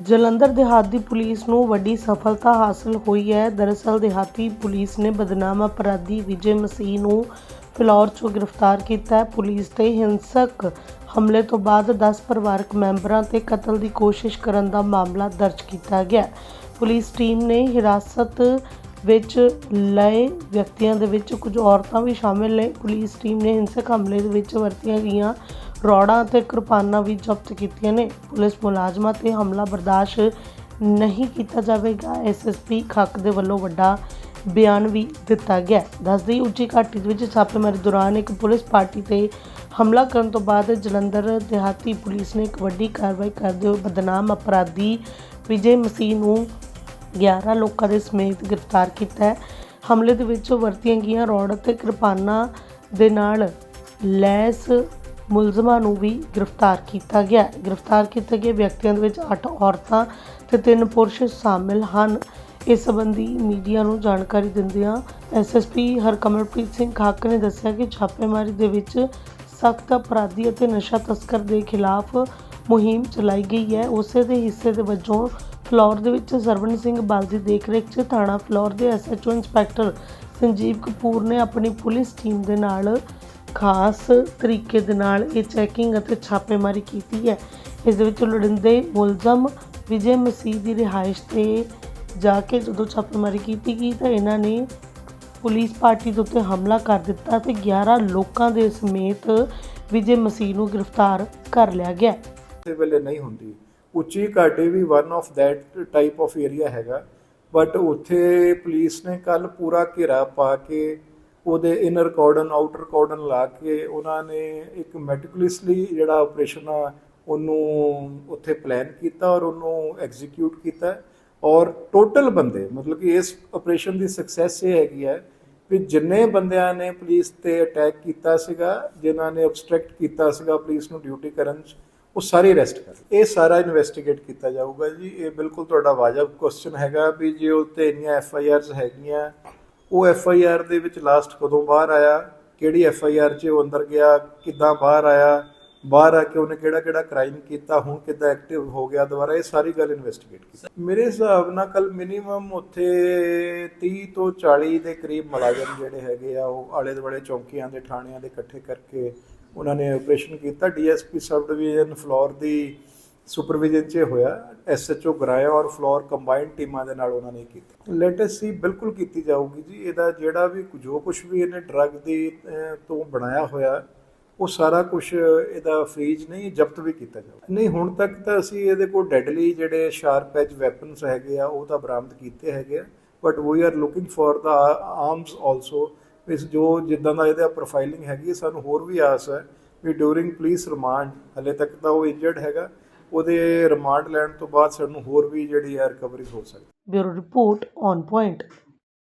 ਜਲੰਧਰ ਦਿਹਾਤੀ ਪੁਲਿਸ ਨੂੰ ਵੱਡੀ ਸਫਲਤਾ ਹਾਸਲ ਹੋਈ ਹੈ। ਦਰਅਸਲ ਦਿਹਾਤੀ ਪੁਲਿਸ ਨੇ ਬਦਨਾਮ ਅਪਰਾਧੀ ਵਿਜੇ ਮਸੀਹ ਨੂੰ ਫਿਲੌਰ ਚੋਂ ਗ੍ਰਿਫਤਾਰ ਕੀਤਾ। ਹੈ ਪੁਲਿਸ ਤੇ ਹਿੰਸਕ ਹਮਲੇ ਤੋਂ ਬਾਅਦ 10 ਪਰਿਵਾਰਕ ਮੈਂਬਰਾਂ ਤੇ ਕਤਲ ਦੀ ਕੋਸ਼ਿਸ਼ ਕਰਨ ਦਾ ਮਾਮਲਾ ਦਰਜ ਕੀਤਾ ਗਿਆ। ਪੁਲਿਸ ਟੀਮ ਨੇ ਹਿਰਾਸਤ ਵਿੱਚ ਲਏ ਵਿਅਕਤੀਆਂ ਦੇ ਵਿੱਚ ਕੁਝ ਔਰਤਾਂ ਵੀ ਸ਼ਾਮਿਲ ਨੇ। ਪੁਲਿਸ ਟੀਮ ਨੇ ਹਿੰਸਕ ਹਮਲੇ ਦੇ ਵਿੱਚ ਵਰਤੀਆਂ ਗਈਆਂ ਰੋੜਾਂ ਅਤੇ ਕਿਰਪਾਨਾਂ ਵੀ ਜ਼ਬਤ ਕੀਤੀਆਂ ਨੇ। ਪੁਲਿਸ ਮੁਲਾਜ਼ਮਾਂ ਤੇ ਹਮਲਾ ਬਰਦਾਸ਼ਤ ਨਹੀਂ ਕੀਤਾ ਜਾਵੇਗਾ। ਐਸਐਸਪੀ ਖੱਕ ਦੇ ਵੱਲੋਂ ਵੱਡਾ ਬਿਆਨ ਵੀ ਦਿੱਤਾ ਗਿਆ ਦੱਸਦੀ ਉੱਚੀ ਘਾਟੀ ਦੇ ਵਿੱਚ ਛਾਪੇਮਾਰੀ ਦੌਰਾਨ ਇੱਕ ਪੁਲਿਸ ਪਾਰਟੀ ਤੇ ਹਮਲਾ ਕਰਨ ਤੋਂ ਬਾਅਦ ਜਲੰਧਰ ਦਿਹਾਤੀ ਪੁਲਿਸ ਨੇ ਇੱਕ ਵੱਡੀ ਕਾਰਵਾਈ ਕਰਦੇ ਹੋਏ ਬਦਨਾਮ ਅਪਰਾਧੀ ਵਿਜੇ ਮਸੀਹ ਨੂੰ 11 ਲੋਕਾਂ ਦੇ ਸਮੇਤ ਗ੍ਰਿਫਤਾਰ ਕੀਤਾ ਹੈ। ਹਮਲੇ ਦੇ ਵਿੱਚ ਵਰਤੀਆਂ ਗਈਆਂ ਰੌੜ ਅਤੇ ਕਿਰਪਾਨਾਂ ਦੇ ਨਾਲ ਲੈਸ ਮੁਲਜ਼ਮਾਂ ਨੂੰ ਵੀ ਗ੍ਰਿਫਤਾਰ ਕੀਤਾ ਗਿਆ। ਗ੍ਰਿਫਤਾਰ ਕੀਤੇ ਗਏ ਵਿਅਕਤੀਆਂ ਦੇ ਵਿੱਚ 8 ਔਰਤਾਂ ਤੇ 3 ਪੁਰਸ਼ ਸ਼ਾਮਿਲ ਹਨ। ਇਸ ਸੰਬੰਧੀ ਮੀਡੀਆ ਨੂੰ ਜਾਣਕਾਰੀ ਦਿੰਦਿਆਂ ਐਸਐਸਪੀ ਹਰਕਮਲਪ੍ਰੀਤ ਸਿੰਘ ਖਾਕ ਨੇ ਦੱਸਿਆ ਕਿ ਛਾਪੇਮਾਰੀ ਦੇ ਵਿੱਚ ਸਖਤ ਅਪਰਾਧੀ ਅਤੇ ਨਸ਼ਾ ਤਸਕਰ ਦੇ ਖਿਲਾਫ ਮੁਹਿੰਮ ਚਲਾਈ ਗਈ ਹੈ। ਉਸੇ ਦੇ ਹਿੱਸੇ ਦੇ ਵਜੋਂ ਫਲੋਰ ਦੇ ਵਿੱਚ ਸਰਵਣ ਸਿੰਘ ਬਲ ਦੀ ਦੇਖਰੇਖ 'ਚ ਥਾਣਾ ਫਲੋਰ ਦੇ ਐਸਐਚਓ ਇੰਸਪੈਕਟਰ ਸੰਜੀਵ ਕਪੂਰ ਨੇ ਆਪਣੀ ਪੁਲਿਸ ਟੀਮ ਦੇ ਨਾਲ ਖਾਸ ਤਰੀਕੇ ਦੇ ਨਾਲ ਇਹ ਚੈਕਿੰਗ ਅਤੇ ਛਾਪੇਮਾਰੀ ਕੀਤੀ ਹੈ। ਇਸ ਦੇ ਵਿੱਚ ਲੋੜੀਂਦੇ ਮੁਲਜ਼ਮ ਵਿਜੇ ਮਸੀਹ ਦੀ ਰਿਹਾਇਸ਼ ਤੇ ਜਾ ਕੇ ਜਦੋਂ ਛਾਪੇਮਾਰੀ ਕੀਤੀ ਗਈ ਤਾਂ ਇਹਨਾਂ ਨੇ ਪੁਲਿਸ ਪਾਰਟੀ ਦੇ ਉੱਤੇ ਹਮਲਾ ਕਰ ਦਿੱਤਾ ਤੇ 11 ਲੋਕਾਂ ਦੇ ਸਮੇਤ ਵਿਜੇ ਮਸੀਹ ਨੂੰ ਗ੍ਰਿਫਤਾਰ ਕਰ ਲਿਆ ਗਿਆ। ਦੇ ਵੇਲੇ ਨਹੀਂ ਹੁੰਦੀ। ਉੱਚੀ ਘਾਟੀ ਵੀ one of that type of area ਹੈਗਾ। ਬਟ ਉੱਥੇ ਪੁਲਿਸ ਨੇ ਕੱਲ ਪੂਰਾ ਘੇਰਾ ਪਾ ਕੇ ਉਹਦੇ ਇਨਰ ਕਾਰਡਨ ਆਊਟਰ ਕਾਰਡਨ ਲਾ ਕੇ ਉਹਨਾਂ ਨੇ ਇੱਕ ਮੈਟਿਕੂਲਸਲੀ ਜਿਹੜਾ ਆਪਰੇਸ਼ਨ ਆ, ਉਹਨੂੰ ਉੱਥੇ ਪਲਾਨ ਕੀਤਾ ਔਰ ਉਹਨੂੰ ਐਗਜ਼ੀਕਿਊਟ ਕੀਤਾ। ਔਰ ਟੋਟਲ ਬੰਦੇ, ਮਤਲਬ ਕਿ ਇਸ ਆਪਰੇਸ਼ਨ ਦੀ ਸਕਸੈਸ ਇਹ ਹੈਗੀ ਹੈ ਵੀ ਜਿੰਨੇ ਬੰਦਿਆਂ ਨੇ ਪੁਲਿਸ ਤੇ ਅਟੈਕ ਕੀਤਾ ਸੀਗਾ, ਜਿਨ੍ਹਾਂ ਨੇ ਆਬਸਟ੍ਰੈਕਟ ਕੀਤਾ ਸੀਗਾ ਪੁਲਿਸ ਨੂੰ ਡਿਊਟੀ ਕਰਨ 'ਚ, ਉਹ ਸਾਰੇ ਅਰੈਸਟ ਕਰ ਇਹ ਸਾਰਾ ਇਨਵੈਸਟੀਗੇਟ ਕੀਤਾ ਜਾਊਗਾ ਜੀ। ਇਹ ਬਿਲਕੁਲ ਤੁਹਾਡਾ ਵਾਜਬ ਕੁਐਸਚਨ ਹੈਗਾ ਵੀ ਜੇ ਉੱਤੇ ਇੰਨੀਆਂ ਐਫ ਆਈ ਆਰਸ ਹੈਗੀਆਂ ਉਹ ਐਫ ਆਈ ਆਰ ਦੇ ਵਿੱਚ ਲਾਸਟ ਕਦੋਂ ਬਾਹਰ ਆਇਆ, ਕਿਹੜੀ ਐਫ ਆਈ ਆਰ 'ਚ ਉਹ ਅੰਦਰ ਗਿਆ, ਕਿੱਦਾਂ ਬਾਹਰ ਆਇਆ, ਬਾਹਰ ਆ ਕੇ ਉਹਨੇ ਕਿਹੜਾ ਕਿਹੜਾ ਕ੍ਰਾਈਮ ਕੀਤਾ, ਹੁਣ ਕਿੱਦਾਂ ਐਕਟਿਵ ਹੋ ਗਿਆ ਦੁਬਾਰਾ, ਇਹ ਸਾਰੀ ਗੱਲ ਇਨਵੈਸਟੀਗੇਟ ਕੀਤੀ। ਮੇਰੇ ਹਿਸਾਬ ਨਾਲ ਕੱਲ ਮਿਨੀਮਮ ਉੱਥੇ 30 ਤੋਂ 40 ਦੇ ਕਰੀਬ ਮੁਲਾਜ਼ਮ ਜਿਹੜੇ ਹੈਗੇ ਆ, ਉਹ ਆਲੇ ਦੁਆਲੇ ਚੌਂਕੀਆਂ ਦੇ ਥਾਣਿਆਂ ਦੇ ਇਕੱਠੇ ਕਰਕੇ ਉਹਨਾਂ ਨੇ ਆਪਰੇਸ਼ਨ ਕੀਤਾ। ਡੀਐਸਪੀ ਸਬ ਡਿਵੀਜ਼ਨ ਫਲੋਰ ਦੀ ਸੁਪਰਵਿਜ਼ਨ 'ਚ ਹੋਇਆ ਐਸਐਚਓ ਗਰਾਇਆ ਔਰ ਫਲੋਰ ਕੰਬਾਈਨਡ ਟੀਮਾਂ ਦੇ ਨਾਲ ਉਹਨਾਂ ਨੇ ਕੀਤੀ। ਲੈਟਸ ਸੀ ਬਿਲਕੁਲ ਕੀਤੀ ਜਾਊਗੀ ਜੀ, ਇਹਦਾ ਜਿਹੜਾ ਵੀ ਜੋ ਕੁਝ ਵੀ ਇਹਨੇ ਡਰੱਗ ਦੀ ਤੋਂ ਬਣਾਇਆ ਹੋਇਆ, ਉਹ ਸਾਰਾ ਕੁਝ ਇਹਦਾ ਫ੍ਰੀਜ ਨਹੀਂ, ਜ਼ਬਤ ਵੀ ਕੀਤਾ ਜਾਊਗਾ ਨਹੀਂ, ਹੁਣ ਤੱਕ ਤਾਂ ਅਸੀਂ ਇਹਦੇ ਕੋਲ ਡੈਡਲੀ ਜਿਹੜੇ ਸ਼ਾਰਪ ਐਜ ਵੈਪਨਸ ਹੈਗੇ ਆ, ਉਹ ਤਾਂ ਬਰਾਮਦ ਕੀਤੇ ਹੈਗੇ ਆ but we are looking for the arms also ਇਸ ਜੋ ਜਿੱਦਾਂ ਦਾ ਇਹਦਾ ਪ੍ਰੋਫਾਈਲਿੰਗ ਹੈਗੀ ਸਾਨੂੰ ਹੋਰ ਵੀ ਆਸ ਹੈ ਵੀ ਡਿਊਰਿੰਗ ਪੁਲਿਸ ਰਿਮਾਂਡ ਹਲੇ ਤੱਕ ਤਾਂ ਉਹ ਇੰਜਰਡ ਹੈਗਾ। ਉਹਦੇ ਰਿਮਾਂਡ ਲੈਣ ਤੋਂ ਬਾਅਦ ਸਾਨੂੰ ਹੋਰ ਵੀ ਜਿਹੜੀ ਹੈ ਰਿਕਵਰੀ ਹੋ ਸਕਦੀ ਬਿਊਰੋ ਰਿਪੋਰਟ ਔਨ ਪੁਆਇੰਟ।